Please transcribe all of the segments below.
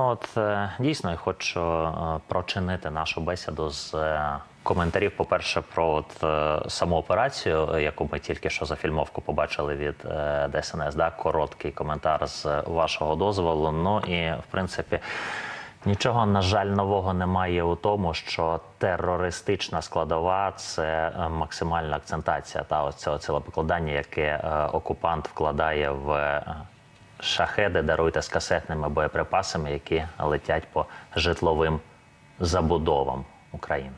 От е, дійсно я хочу е, прочинити нашу бесіду з е, коментарів. По-перше, про от саму операцію, яку ми тільки що за фільмовку побачили від ДСНС. Да? Короткий коментар з вашого дозволу. Ну і в принципі. Нічого, на жаль, нового немає у тому, що терористична складова це максимальна акцентація та ось цього цілопокладання, яке окупант вкладає в шахеди, даруйте з касетними боєприпасами, які летять по житловим забудовам України.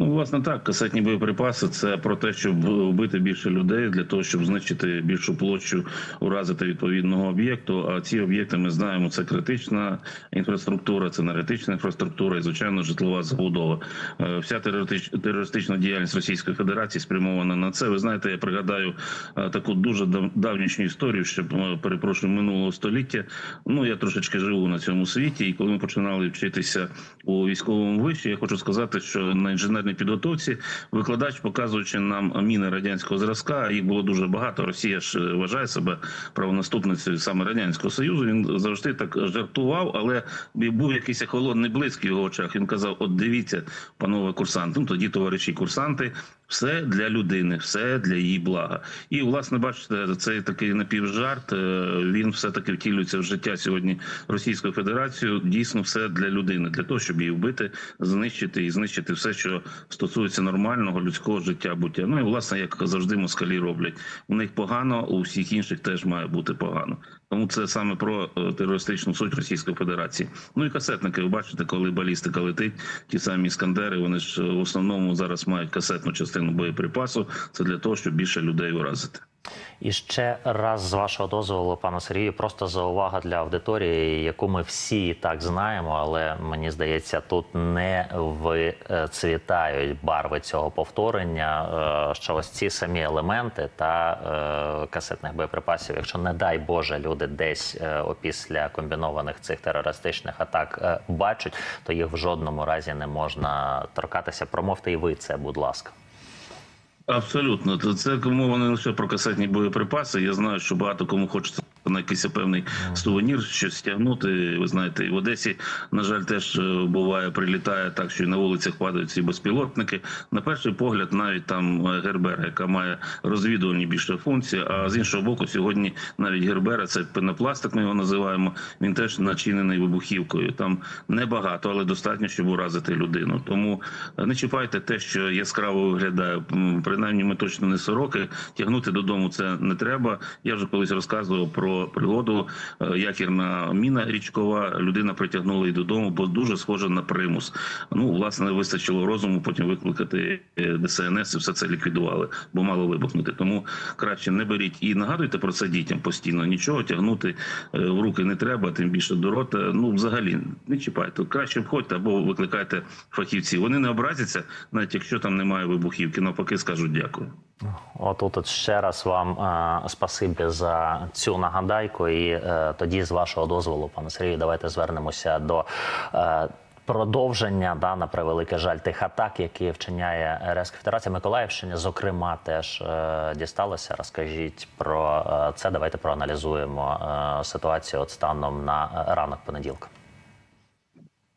Ну, власне, так, касетні боєприпаси це про те, щоб вбити більше людей для того, щоб знищити більшу площу, уразити відповідного об'єкту. А ці об'єкти ми знаємо, це критична інфраструктура, це енергетична інфраструктура і звичайно житлова забудова. Е, Вся терористич- терористична діяльність Російської Федерації спрямована на це. Ви знаєте, я пригадаю е, таку дуже дав- давнішню історію, ще е, перепрошую минулого століття. Ну я трошечки живу на цьому світі, і коли ми починали вчитися у військовому виші, я хочу сказати, що на інженерній підготовці викладач, показуючи нам міни радянського зразка, їх було дуже багато. Росія ж е, вважає себе правонаступницею саме радянського союзу. Він завжди так жартував, але був якийсь холодний блиск в його очах. Він казав: От дивіться, панове курсанти, ну тоді товариші курсанти. Все для людини, все для її блага. І власне, бачите, цей такий напівжарт. е, Він все таки втілюється в життя сьогодні Російською Федерацією. Дійсно, все для людини, для того, щоб її вбити, знищити і знищити все, що стосується нормального людського життя, буття. Ну і власне, як завжди, москалі роблять. У них погано, у всіх інших теж має бути погано. Тому це саме про е, терористичну суть Російської Федерації. Ну і касетники. Ви бачите, коли балістика летить, ті самі іскандери, вони ж е, в основному зараз мають касетну частину боєприпасу. Це для того, щоб більше людей уразити. І ще раз з вашого дозволу, пане Сергію, просто за увага для аудиторії, яку ми всі і так знаємо, але мені здається, тут не вицвітають барви цього повторення. е, Що ось ці самі елементи та е, касетних боєприпасів, якщо не дай Боже, люди десь е, опісля комбінованих цих терористичних атак бачать, то їх в жодному разі не можна торкатися. Промовте і ви це, будь ласка. Абсолютно, то це мова не лише про касетні боєприпаси. Я знаю, що багато кому хочеться на якийсь певний сувенір, щось стягнути. Ви знаєте, і в Одесі, на жаль, теж е, буває, прилітає так, що і на вулицях падають ці безпілотники. На перший погляд, навіть там е, Гербера, яка має розвідувальні більше функції. А з іншого боку, сьогодні навіть Гербера, це пенопластик, ми його називаємо. Він теж начинений вибухівкою. Там небагато, але достатньо, щоб уразити людину. Тому е, не чіпайте те, що яскраво виглядає. Принаймні, ми точно не сороки. Тягнути додому це не треба. Я вже колись розказував про пригоду. е, Якірна міна річкова. Людина притягнула її додому, бо дуже схоже на примус. Ну, власне, вистачило розуму. Потім викликати е, ДСНС і все це ліквідували, бо мало вибухнути. Тому краще не беріть і нагадуйте про це дітям постійно. Нічого тягнути е, в руки не треба, тим більше до рота. Ну, взагалі, не чіпайте. Краще входьте або викликайте фахівців. Вони не образяться, навіть якщо там немає вибухівки. Навпаки, скажуть дякую. Отут от ще раз вам е, спасибі за цю нагадайку. І е, тоді, з вашого дозволу, пане Сергію, давайте звернемося до. Е, Продовження да на превелике жаль тих атак, які вчиняє РС Федерація Миколаївщини, зокрема, теж е, дісталося. Розкажіть про е, це. Давайте проаналізуємо е, ситуацію от станом на е, ранок понеділка.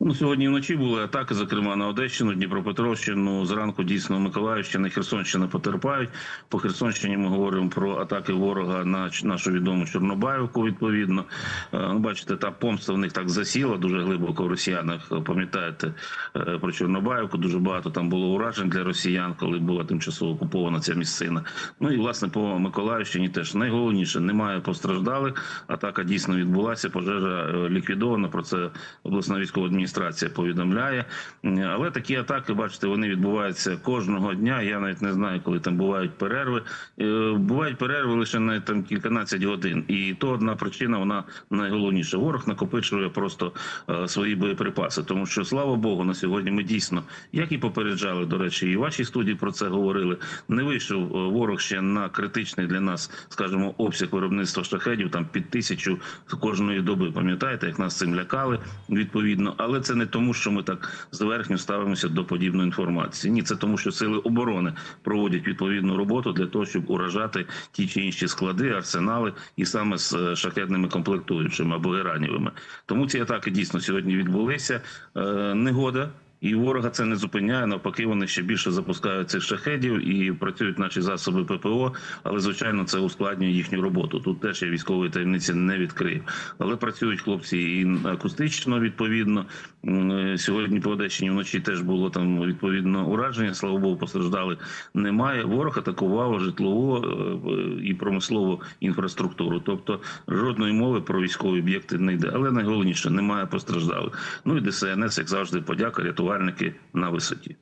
Ну, сьогодні вночі були атаки, зокрема на Одещину, Дніпропетровщину. Зранку дійсно Миколаївщина, Херсонщина потерпають. По Херсонщині ми говоримо про атаки ворога на нашу відому Чорнобаївку. Відповідно, Е, ну, бачите, та помста в них так засіла дуже глибоко в росіянах. Пам'ятаєте е, про Чорнобаївку? Дуже багато там було уражень для росіян, коли була тимчасово окупована ця місцина. Ну і власне по Миколаївщині теж найголовніше немає постраждалих. Атака дійсно відбулася. Пожежа е, ліквідована. Про це обласна військова адміністрація повідомляє. Але такі атаки, бачите, вони відбуваються кожного дня. Я навіть не знаю, коли там бувають перерви. Е, Бувають перерви лише на там кільканадцять годин, і то одна причина, вона найголовніша. Ворог накопичує просто е, свої боєприпаси, тому що слава Богу, на сьогодні ми дійсно, як і попереджали, до речі, і в вашій студії про це говорили. Не вийшов е, ворог ще на критичний для нас, скажімо, обсяг виробництва шахедів там під тисячу кожної доби. Пам'ятаєте, як нас цим лякали відповідно, але Це не тому, що ми так зверхньо ставимося до подібної інформації. Ні, це тому, що сили оборони проводять відповідну роботу для того, щоб уражати ті чи інші склади, арсенали, і саме з е, шахетними комплектуючими або іранівими. Тому ці атаки дійсно сьогодні відбулися. Е, Негода. І ворога це не зупиняє. Навпаки, вони ще більше запускають цих шахедів і працюють наші засоби ППО. Але звичайно, це ускладнює їхню роботу. Тут теж я військової таємниці не відкрив. Але працюють хлопці і акустично відповідно. Е, Сьогодні по Одещині вночі теж було там відповідно ураження. Слава Богу, постраждалих немає. Ворог атакував житлову е, і промислову інфраструктуру. Тобто жодної мови про військові об'єкти не йде. Але найголовніше немає постраждалих. Ну і ДСНС, як завжди, подяка, рятувальники на висоті.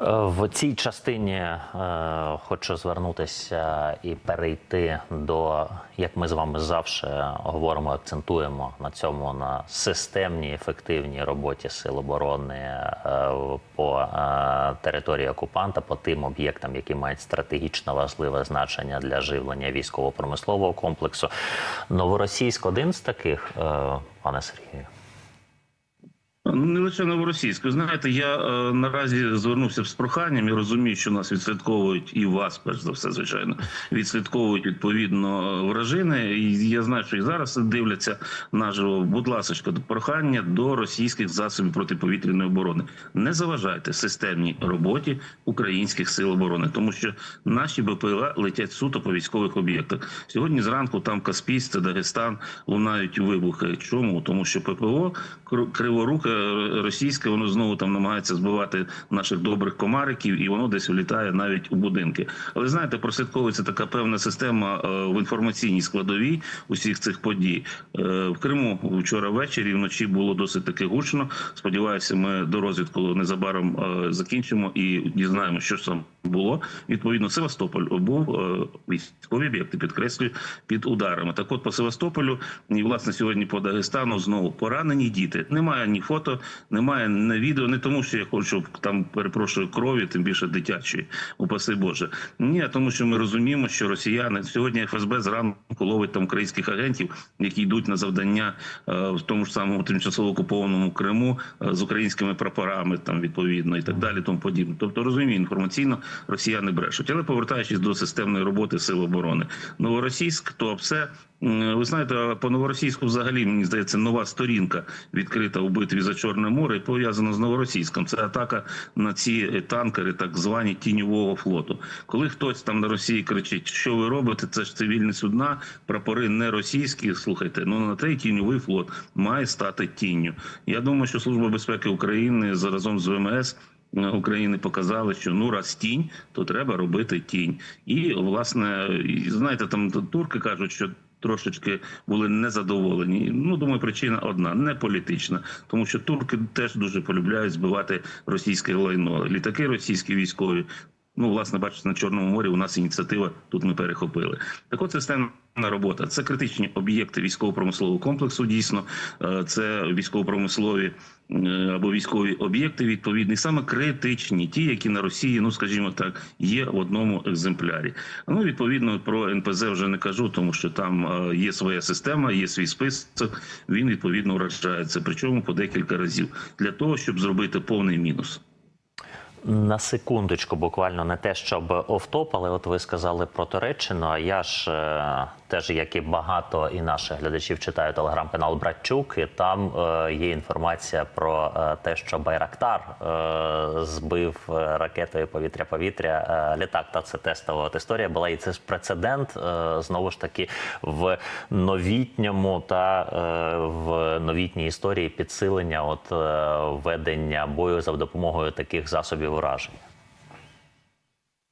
Е, В цій частині е, хочу звернутися і перейти до, як ми з вами завжди говоримо, акцентуємо на цьому на системній ефективній роботі сил оборони е, по е, території окупанта, по тим об'єктам, які мають стратегічно важливе значення для живлення військово-промислового комплексу. Новоросійськ один з таких, е, пане Сергію. Ну, не лише новоросійською. Знаєте, я е, наразі звернувся з проханням і розумію, що нас відслідковують і вас, перш за все, звичайно, відслідковують відповідно е, вражини. І я знаю, що і зараз дивляться наживо. Будь ласка, прохання до російських засобів протиповітряної оборони. Не заважайте системній роботі українських сил оборони, тому що наші БПЛА летять суто по військових об'єктах. Сьогодні зранку там Каспійськ, Дагестан, лунають вибухи. Чому? Тому що ППО кр- криворуке російське, воно знову там намагається збивати наших добрих комариків, і воно десь влітає навіть у будинки. Але знаєте, прослідковується така певна система е, в інформаційній складовій усіх цих подій. Е, В Криму вчора ввечері вночі було досить таки гучно. Сподіваюся, ми до розвідку незабаром е, закінчимо і дізнаємося, що ж там було. Відповідно, Севастополь був військові об'єкти, підкреслюю, під ударами. Так, от по Севастополю і власне сьогодні по Дагестану знову поранені діти. Немає ні фото, немає ні відео. Не тому, що я хочу там перепрошую крові, тим більше дитячої, упаси Боже. Ні, а тому, що ми розуміємо, що росіяни сьогодні ФСБ зранку ловить там українських агентів, які йдуть на завдання е, в тому ж самому тимчасово окупованому Криму е, з українськими прапорами, там відповідно і так далі. Тому подібне. Тобто розумію, інформаційно росіяни брешуть. Але повертаючись до системної роботи сил оборони, новоросійськ, то все. Ви знаєте, по новоросійську взагалі мені здається нова сторінка відкрита у битві за Чорне море і пов'язана з новоросійськом. Це атака на ці танкери, так звані тіньового флоту. Коли хтось там на Росії кричить, що ви робите, це ж цивільні судна, прапори не російські. Слухайте, ну на той тіньовий флот має стати тінню. Я думаю, що служба безпеки України заразом з ВМС. України показали, що ну раз тінь, то треба робити тінь. І власне, знаєте, там турки кажуть, що. Трошечки були незадоволені. Ну думаю, причина одна не політична, тому що турки теж дуже полюбляють збивати російське лайно. Літаки російські військові. Ну, власне, бачите, на Чорному морі у нас ініціатива тут ми перехопили. Так от системна робота. Це критичні об'єкти військово-промислового комплексу. Дійсно, Е, це військово-промислові е, або військові об'єкти відповідні, саме критичні, ті, які на Росії, ну скажімо так, є в одному екземплярі. Ну відповідно про НПЗ вже не кажу, тому що там е, є своя система, є свій список. Він відповідно вражається, причому по декілька разів для того, щоб зробити повний мінус. На секундочку, буквально не те, щоб офтоп, але от ви сказали про Туреччину. А я ж е, теж, як і багато і наших глядачів, читаю телеграм-канал Братчук, і там е, є інформація про е, те, що Байрактар е, збив е, ракетою повітря-повітря е, літак. Та це тестова от історія була, і це ж прецедент е, знову ж таки в новітньому та е, в новітній історії підсилення от е, ведення бою за допомогою таких засобів ураження.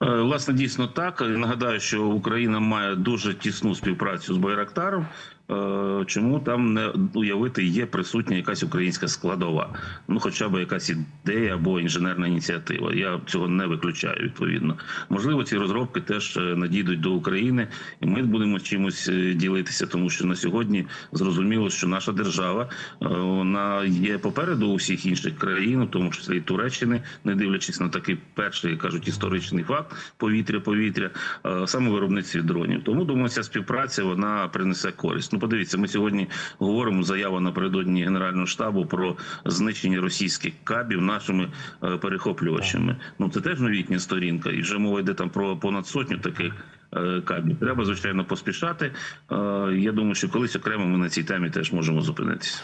Е, Власне, дійсно так. Нагадаю, що Україна має дуже тісну співпрацю з Байрактаром. Е, Чому там не уявити є присутня якась українська складова? Ну, хоча б якась ідея або інженерна ініціатива. Я цього не виключаю. Відповідно, можливо, ці розробки теж е, надійдуть до України, і ми будемо чимось е, ділитися, тому що на сьогодні зрозуміло, що наша держава вона є попереду усіх інших країн, в тому числі і Туреччини, не дивлячись на такий перший як кажуть історичний факт повітря-повітря, е, саме виробництві дронів. Тому думаю, ця співпраця вона принесе користь. Ну, подивіться, ми сьогодні говоримо заява напередодні Генерального штабу про знищення російських кабів нашими е, перехоплювачами. Ну це теж новітня сторінка, і вже мова йде там про понад сотню таких. е, Кабів треба звичайно поспішати. Е, Я думаю, що колись окремо ми на цій темі теж можемо зупинитися.